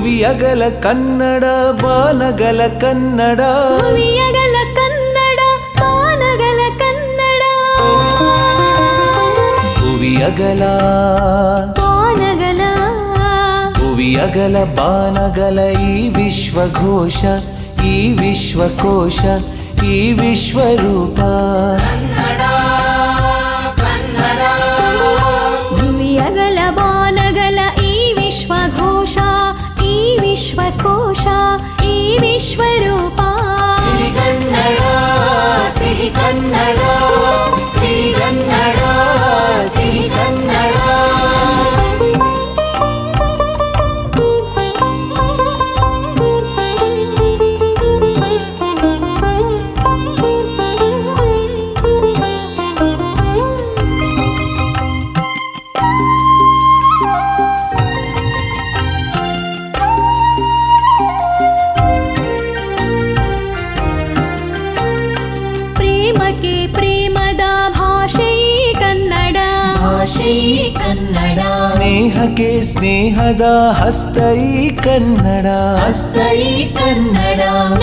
ಭುವಿಯಗಲ ಕನ್ನಡ ಬಾನಗಲ ಕನ್ನಡ. ಭುವಿಯಗಲ ಕನ್ನಡ ಬಾನಗಲ ಕನ್ನಡ. ಭುವಿಯಗಲ. ಬಾನಗಲ. ಭುವಿಯಗಲ ಬಾನಗಲ ಈ ವಿಶ್ವಘೋಷ ಈ ವಿಶ್ವಕೋಶ ಈ ವಿಶ್ವರೂಪ. ವಿಶ್ವಕೋಶ ಈ ವಿಶ್ವರೂಪ ಕನ್ನಡ ಸಿಹಿ ಕನ್ನಡ ಸಿಹಿ ಸ್ನೇಹಕ್ಕೆ ಸ್ನೇಹದ ಹಸ್ತ ಈ ಕನ್ನಡ ಹಸ್ತ ಈ ಕನ್ನಡ ನಗೆಗೆ ನಗೆ ಮೊಗುಳ